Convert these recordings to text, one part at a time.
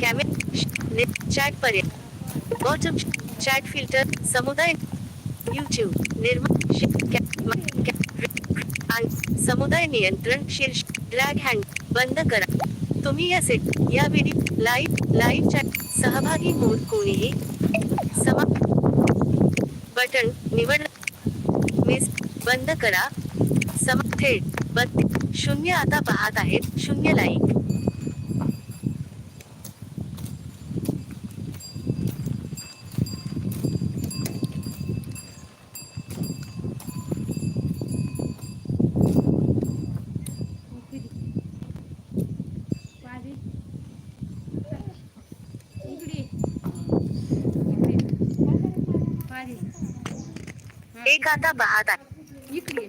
Camera chat पर्याय bottom chat filter समुदाय YouTube निर्माण आणि समुदाय नियंत्रण शीर्ष ड्रॅग हँड बंद करा तुम्ही या सेट या व्हिडिओ लाईव्ह लाईव्ह चॅट सहभागी मोड कोणीही समा बटन निवड मिस बंद करा सम थेट बत्ती शून्य आता पाहत आहेत शून्य लाईक एक आता पाहत आहे इकडे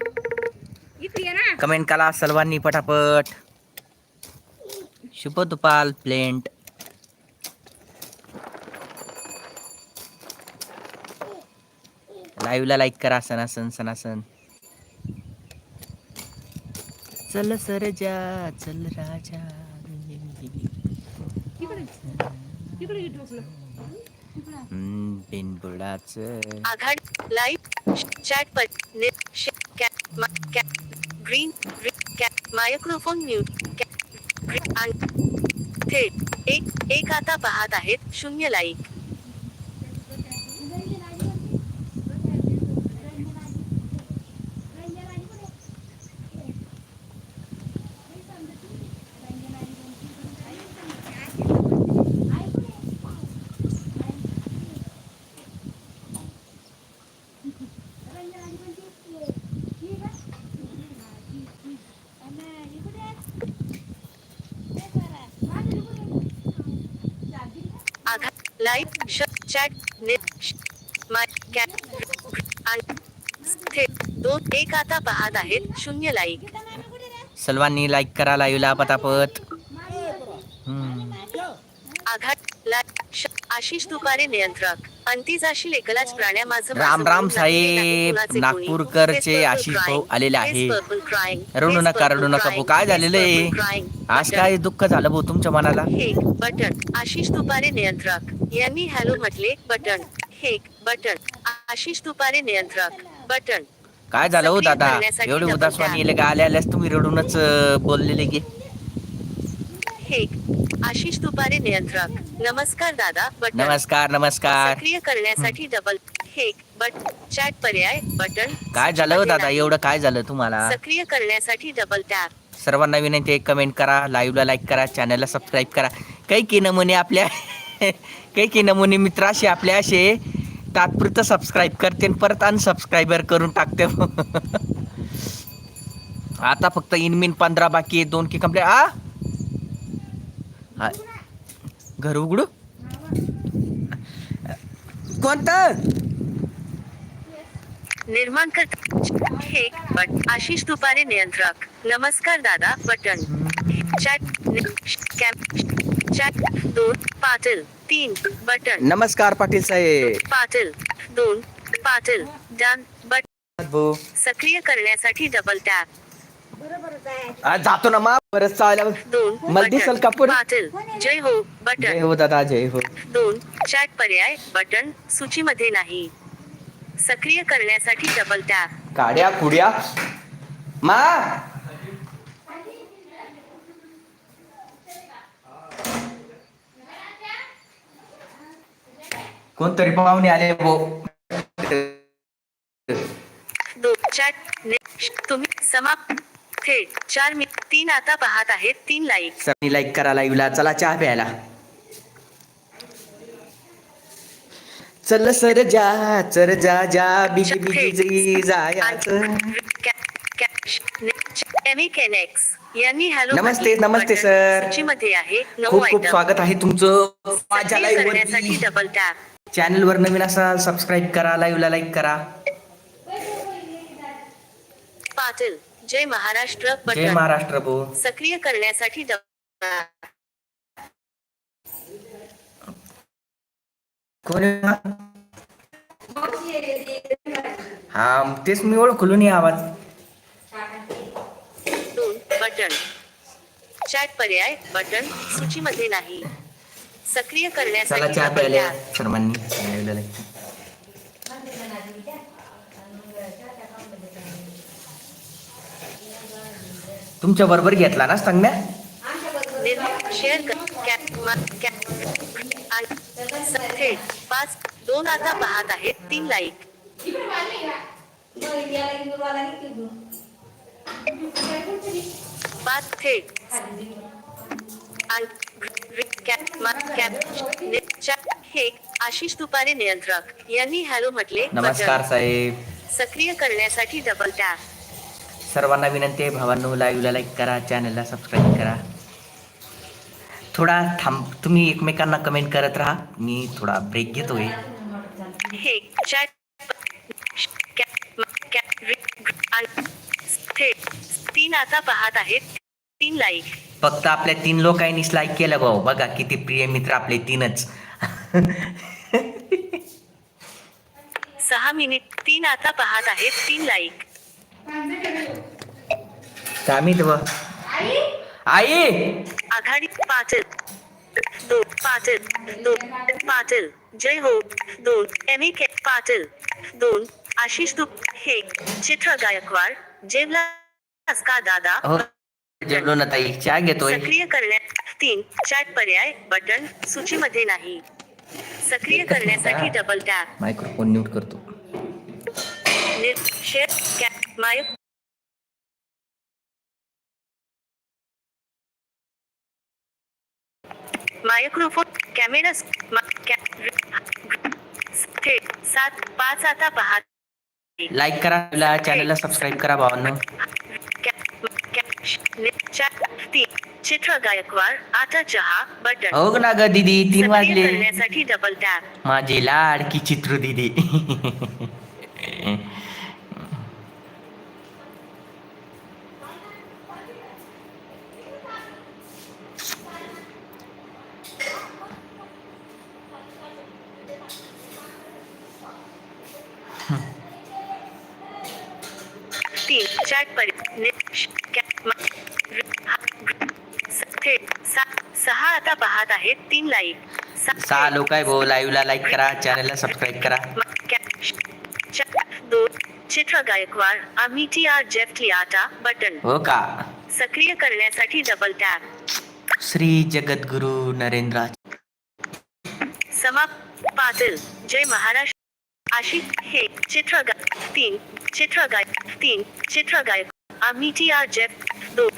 इकडे ये ना. कमेंट करा सर्वांनी पटापट. शुभ दुपाल प्लेंट लाईव्हला लाईक करा सनासन सनासन चल सर जा चल राजा. इकडे इकडे इकडे बसलो हम्म, बिनबुडाचं आघाड लाईव्ह चॅट पर ने श- कॅ- मा- ग्रीन कॅट मायक्रोफोन म्यूट कॅ- आणि थेट एक एक आता पाहत आहेत शून्य लाईक. आघाड लाईव्ह चॅट ने श- माय कॅ- आणि थेट दोन एक आता पाहत आहेत. शून्य लाईक सर्वांनी लाईक करा लाईव्हला पटापट. श- आशिष दुपारे नियंत्रक. अंती जाशील एकलाच प्राण्या माझं राम राम साहेब नागपूरकरचे. आशिष भाऊ आलेले. आहे. रडू नका रडू नका भाऊ. काय झालेलं आहे. आज. काय दुःख झालं भाऊ तुमच्या मनाला बटन आशिष दुपारे नियंत्रक यांनी हॅलो म्हटले बटन हे बटन आशिष दुपारे नियंत्रक बटन काय झालं हो दादा एवढे उदासवाणी का आले आल्यास तुम्ही रडूनच बोललेले की हे आशिष दुपारे नियंत्रक. नमस्कार दादा बटन नमस्कार नमस्कार. सक्रिय करण्यासाठी डबल हे बट चॅट पर्याय बटन काय झालं हो दादा. एवढं काय झालं तुम्हाला? सक्रिय करण्यासाठी डबल टॅप सर्वांना विनंती आहे कमेंट करा लाईव्हला लाईक करा चॅनलला सबस्क्राईब करा. काही की नमुने आपल्या काही की नमुने मित्र असे आपले असे तात्पुरतं सबस्क्राईब करते आणि परत अनसबस्क्राईबर करून टाकते. आता फक्त इनमिन पंधरा बाकी आहे दोन की कंप्लेट आ? हा. घर उघडू? कोणतं? निर्माण कर हे बट आशिष दुपारे नियंत्रक. नमस्कार दादा बटन. चॅट कॅम चॅट दोन पाटील तीन बटन. नमस्कार पाटील साहेब. पाटील दोन पाटील डन बट सक्रिय करण्यासाठी डबल टॅप आज जातो ना मा बरंच चालेल मला दिसेल का पुढे? पाटील जय हो जय बटन हो दादा जय हो. दोन चॅट पर्याय बटन सूचीमध्ये नाही. सक्रिय करण्यासाठी डबल टॅप काड्या कुड्या? मा! कोणतरी पाहुणे आले भो दोन चॅट ने तुम्ही समाप्त थेट चार मी तीन आता पाहत आहेत तीन लाईक सगळी लाईक करा लाईव्हला चला चहा प्यायला. चल सर जा चर जा जा बिगी बिगी जी जायाचं. यांनी हॅलो नमस्ते. नमस्ते, सर. आहे नऊ खूप खूप आयटम स्वागत आहे तुमचं माझ्या सक्रिय करण्यासाठी लाईव्ह डबल टॅप चॅनल वर नवीन असाल सबस्क्राईब करा लाईव्हला लाईक करा. पाटील. जय महाराष्ट्र जय महाराष्ट्र भो सक्रिय करण्यासाठी? हा तेच मी ओळखलो नाही आवाज. दोन बटन. चॅट पर्याय बटन. सूचीमध्ये नाही. सक्रिय करण्यासाठी चहा डबल प्यायला टॅप सर्वांनी लाईव्हला लाईक तुमच्या बरोबर घेतला ना शेअर थेट पाच दोन आता पाहत आहेत तीन लाईक पाच थेट. हे आशिष तुपारे नियंत्रक. यांनी हॅलो म्हटले नमस्कार. साहेब. सक्रिय करण्यासाठी डबल टॅप सर्वांना विनंती आहे भावांनो लाईव्हला लाईक करा चॅनलला सबस्क्राईब करा. थोडा थांब तुम्ही एकमेकांना कमेंट करत राहा. मी थोडा ब्रेक घेतोय. तीन आता पाहत आहेत तीन लाईक फक्त आपल्या तीन लोकांनीच लाईक केलं भाऊ. बघा किती प्रिय मित्र आपले तीनच. सहा मिनिट तीन आता पाहत आहेत तीन लाईक माहीत बा आई? आघाडी पाटील पाटील पाटील जय हो. एम के पाटील दोन आशिष दुप हे चित्र गायकवाड जेवलास का दादा? हो जेवलो ना ताई. चहा घेतोय. सक्रिय करण्यात तीन चॅट पर्याय बटन सूचीमध्ये नाही. सक्रिय करण्यासाठी. डबल टॅप मायक्रोफोन म्यूट करतो. Share cap my microphone camera स- मा- कॅ- थेट सात पाच आता पाहत लाईक करा चॅनलला सबस्क्राईब करा भावांनो चित्र गायकवाड आता चहा बटन हो ना ग दीदी तीन वाजले. करण्यासाठी डबल टॅप माझी लाडकी चित्रू दीदी. तीन चॅट सहा आता पाहत आहेत तीन लाईक सहा लोक आहे भाऊ लाईव्हला लाईक करा चॅनलला सबस्क्राईब करा. दोन चित्र गायकवाड आम्ही टी आर जेफ्टली आता बटन हो का? सक्रिय करण्यासाठी डबल टॅप श्री जगद्गुरु नरेंद्र समाप पाटील. जय महाराष्ट्र. आशिष हे चित्र गाय तीन चित्र गाय तीन चित्र गायक आम्ही टी आर जेफ दोन